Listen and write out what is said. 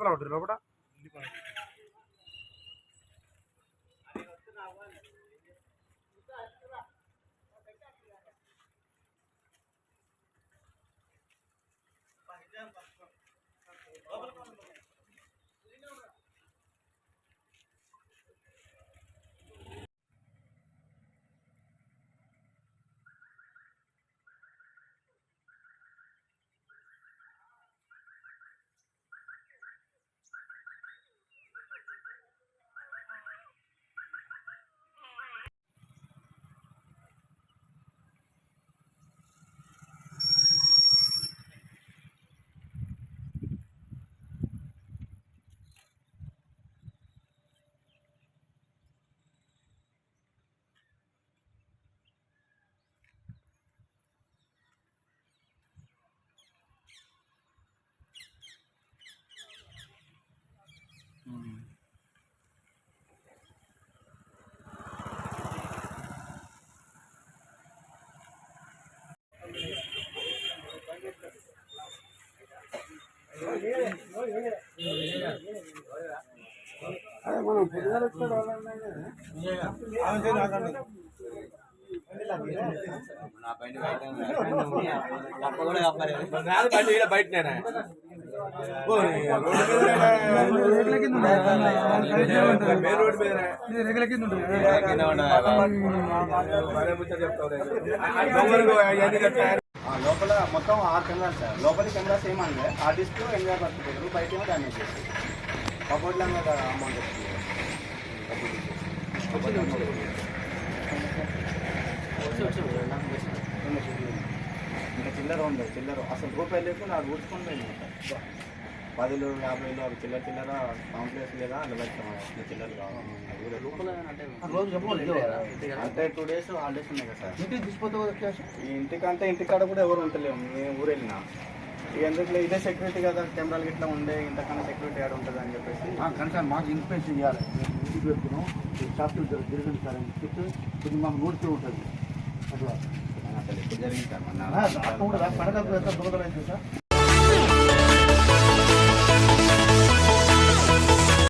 ಪಲ ಹೊಡ್ರಿ ನೋಡ పిలవడ్డారు లోపల బయట ఆ, లోపల మొత్తం ఆరు కెమెరాలు సార్. లోపలి కెమెరాస్ ఏమనలే ఆ డిస్క్ ఎంజాయ్ పడుతుంది బయట ఏమో డ్యామేజ్ చేస్తుంది కబోర్డ్లో మీద అమౌంట్ వస్తుంది. ఇంకా చిల్లర ఉండదు చిల్లర. అసలు రూపాయలు లేకుండా అది ఊడ్చుకొని పోయింది పదిలో యాభైలో అవి చిల్లర చిల్లర కాంప్లెక్స్ లేదా అలా పెడతాం చిల్లర కావాలి. అంటే టూ డేస్ హాలిడేస్ ఉన్నాయి కదా సార్. ఇంటికి తీసుకుపోతే ఇంటికంటే ఇంటికాడ కూడా ఎవరు ఉంటలేము మేము ఊరు వెళ్ళినా ఇక ఎందుకు ఇదే సెక్యూరిటీ కదా కెమెరాలు గిట్లా ఉండే ఇంతకన్నా సెక్యూరిటీ ఆడ ఉంటుంది అని చెప్పేసి. కానీ సార్ మాకు ఇన్స్పెక్షన్ చేయాలి మేము ఇంటికి పెట్టుకున్నాం షాప్కి తిరగండి సార్ అని చెప్తే కొంచెం మాకు నోటితో ఉంటుంది. అట్లా. అసలు ఎప్పుడు జరిగింది సార్? పండగ దొంగతనం సార్?